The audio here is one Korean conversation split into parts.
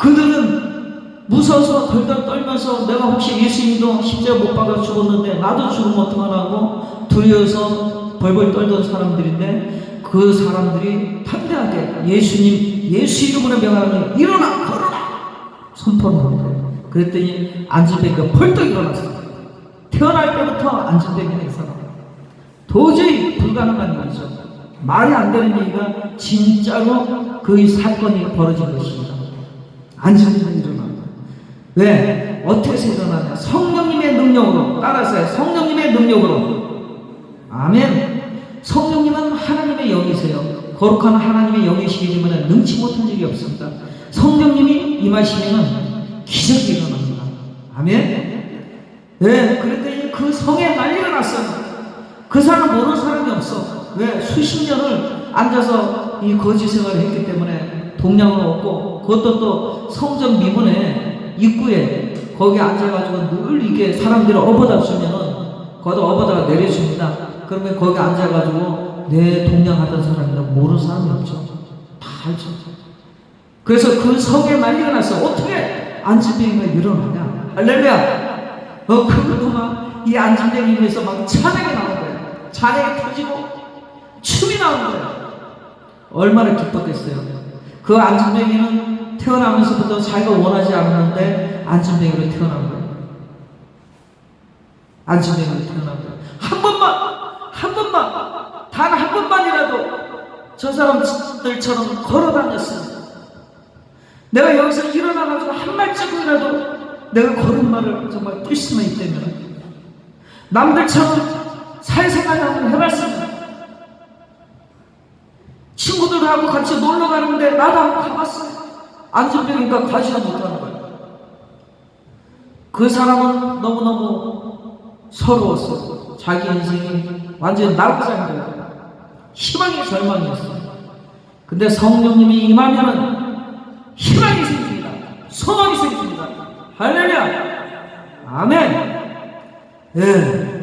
그들은 무서워서 덜덜 떨면서 내가 혹시 예수님도 십자가 못 박아 죽었는데 나도 죽으면 어떡하라고 두려워서 벌벌 떨던 사람들인데 그 사람들이 담대하게 예수님 예수 이름으로 명하니 일어나 걸어라 선포를 거예요. 그랬더니 안진뱅이가 벌떡 일어났어요. 태어날 때부터 안진뱅이가 이 사람 도저히 불가능한 일이죠. 말이 안 되는 얘기가 진짜로 그 사건이 벌어진 것입니다. 안진뱅이가 일어나. 왜? 어떻게 일어나냐? 성령님의 능력으로 따라서요. 성령님의 능력으로. 아멘. 성령님은 하나님의 영이세요. 거룩한 하나님의 영이시기 때문에 능치 못한 일이 없습니다. 성령님이 임하시면 기적이 일어납니다. 아멘. 네, 그랬더니 그 성에 난리가 났어요. 그 사람 모르는 사람이 없어. 왜? 수십 년을 앉아서 이 거짓 생활을 했기 때문에 동량을 얻고 그것도 또 성전 미문에 입구에 거기 앉아가지고 늘 이게 사람들을 업어다 주면은 거기다 업어다가 내려줍니다. 그러면 거기 앉아가지고 내 동량하던 사람이라 모르는 사람이 없죠. 다 알죠. 그래서 그 성에 난리가 났어. 어떻게 안진뱅이가 일어나냐? 할렐루야. 어, 그것도 막이 안진뱅이 위해서 막 찬양이 나오는 거예요. 찬양이 터지고 춤이 나오는 거예요. 얼마나 기뻤겠어요. 그 안진뱅이는 태어나면서부터 자기가 원하지 않았는데 안진뱅이로 태어난 거예요. 안진뱅이로 태어난 거예요. 한 번만, 한 번만, 단 한 번만이라도 저 사람들처럼 걸어 다녔으면 내가 여기서 일어나가지고 한 발자국이라도 내가 걸음마를 정말 뛸 수만 있다면 남들처럼 사회생활을 한번 해봤으면 친구들하고 같이 놀러 가는데 나도 한번 가봤어요. 안전병이니까 가지도 못하는 거예요. 그 사람은 너무너무 서러웠어. 자기 인생이 완전히 낙장인 거예요. 희망이 절망이었어요. 근데 성령님이 임하면은 희망이 생깁니다. 소망이 생깁니다. 할렐루야. 아멘. 예.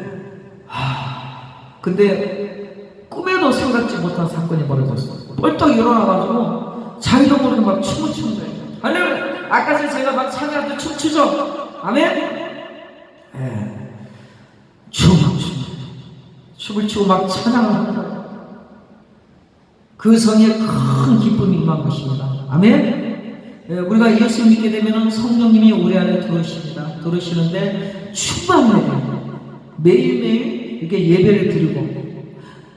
하, 근데 꿈에도 생각지 못한 사건이 벌어졌어. 벌떡 일어나가지고 자기도 모르게 막 춤을 추는 거예요. 할렐루야. 아까 전에 제가 막 찬양할 때 춤추죠. 아멘. 예. 춤을 거예요. 춤을 추고 막 거예요. 그 성에 큰 기쁨이 임한 것입니다. 아멘. 예, 우리가 예수 믿게 되면 성령님이 우리 안에 들어오십니다. 들어오시는데 돼요. 매일매일 이렇게 예배를 드리고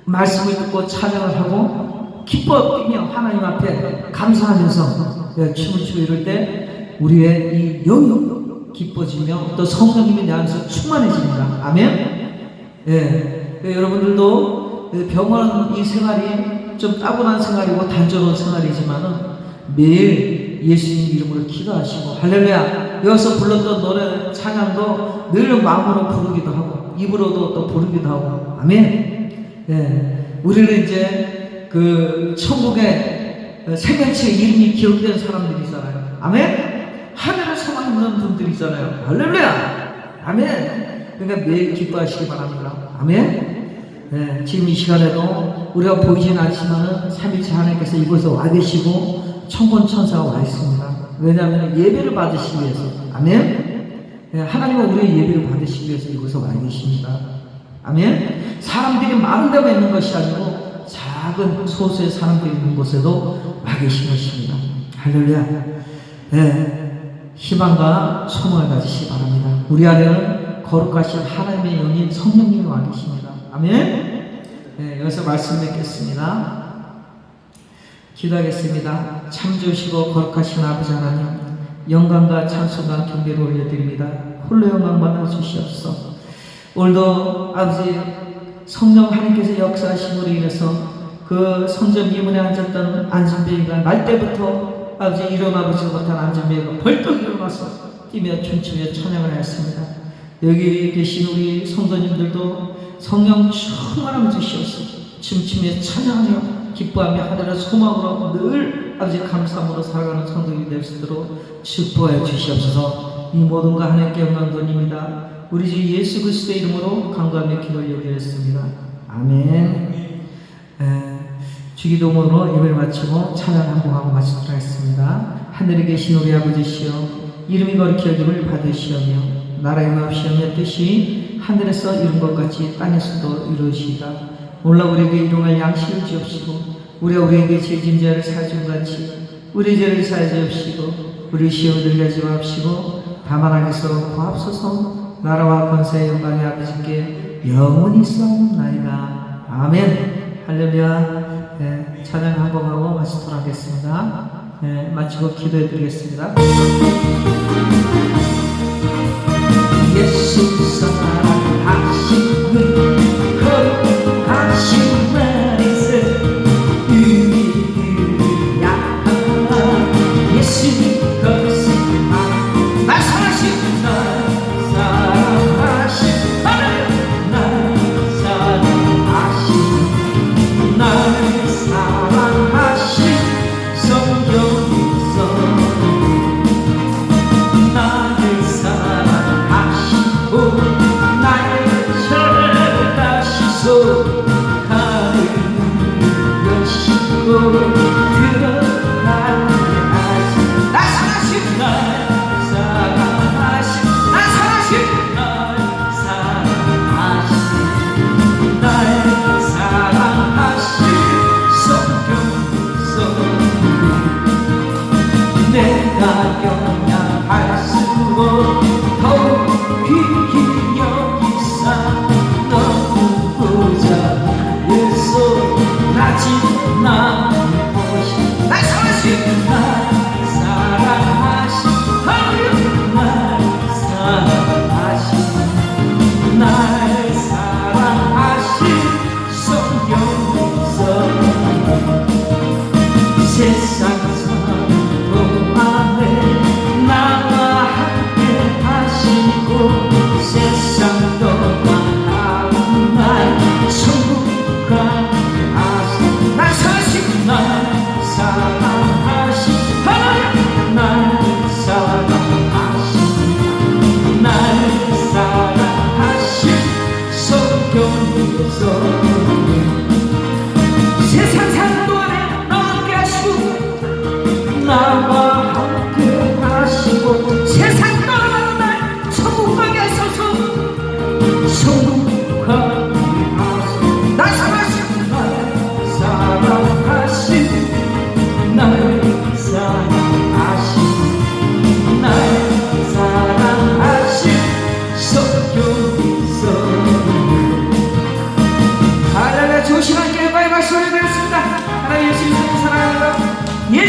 말씀을 듣고 찬양을 하고 기뻐 뛰며 하나님 앞에 감사하면서 예, 춤을 추고 이럴 때 우리의 이 영이 기뻐지며 또 성령님이 내 안에서 충만해집니다. 아멘. 예, 예, 여러분들도 병원 이 생활이 좀 따분한 생활이고 단조로운 생활이지만은 매일 예수님 이름으로 기도하시고 할렐루야 여기서 불렀던 노래 찬양도 늘 마음으로 부르기도 하고 입으로도 또 부르기도 하고 아멘. 예, 우리는 이제 그 천국의 생명체 이름이 기록된 사람들이잖아요. 아멘. 하늘의 소망 있는 분들이잖아요. 할렐루야. 아멘. 그러니까 매일 기뻐하시기 바랍니다. 아멘. 네, 지금 이 시간에도 우리가 보이진 않지만은 삼일째 하나님께서 이곳에 와 계시고 천군 천사가 와 있습니다. 왜냐하면 예배를 받으시기 위해서. 아멘. 네, 하나님은 우리의 예배를 받으시기 위해서 이곳에 와 계십니다. 아멘. 사람들이 데만 있는 것이 아니고 작은 소수의 사람들이 있는 곳에도 와 계신 것입니다. 할렐루야. 네, 희망과 소망을 가지시기 바랍니다. 우리 안에는 거룩하신 하나님의 영인 성령님이 와 계십니다. 아멘. 네, 여기서 말씀 맺겠습니다. 기도하겠습니다. 참 좋으시고 거룩하신 아버지 하나님, 영광과 찬송과 경배를 올려드립니다. 홀로 영광 받아 주시옵소서. 오늘도 아버지 성령 하나님께서 역사하심으로 인해서 그 성전 미문에 앉았던 안전배가 날 때부터 아버지 일어나보지 못한 안전배가 벌떡 일어나서 뛰며 춤추며 찬양을 했습니다. 여기 계신 우리 성도님들도 성령 충만함 주시옵소서. 춤추며 찬양하며 기뻐하며 하늘의 소망으로 늘 아버지 감사함으로 살아가는 성도들이 될 수 있도록 축복해 주시옵소서. 이 모든 거 하나님께 영광 돌립니다. 우리 주 예수 그리스도의 이름으로 간구하며 기도를 여기겠습니다. 아멘. 에, 주기도문으로 예배를 마치고 찬양 한곡하고 마치도록 하겠습니다. 하늘 하늘에 계신 우리 아버지시여 이름이 거룩히 여김을 받으시오며 나라의 마옵시오며 뜻이 하늘에서 이룬 것 같이 땅에서도 이루시다 몰라 우리에게 일용할 양식을 주옵시고 우리가 우리에게 죄진 자를 사준 같이 우리 죄를 사해 주옵시고 우리 시험을 들게 하지 마옵시고 다만 하게서 구합소서 나라와 권세의 영광의 아버지께 영원히 싸움나이다. 아멘. 할렐루야 네, 찬양 한 곡 하고 마치도록 하겠습니다. 네, 마치고 기도해 드리겠습니다. 예수 사랑하시 나는 것이 날 사랑하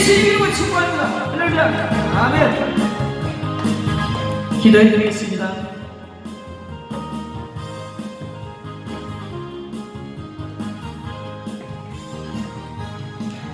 예수님 이름을 축복합니다. 할렐루야. 아멘. 기도해드리겠습니다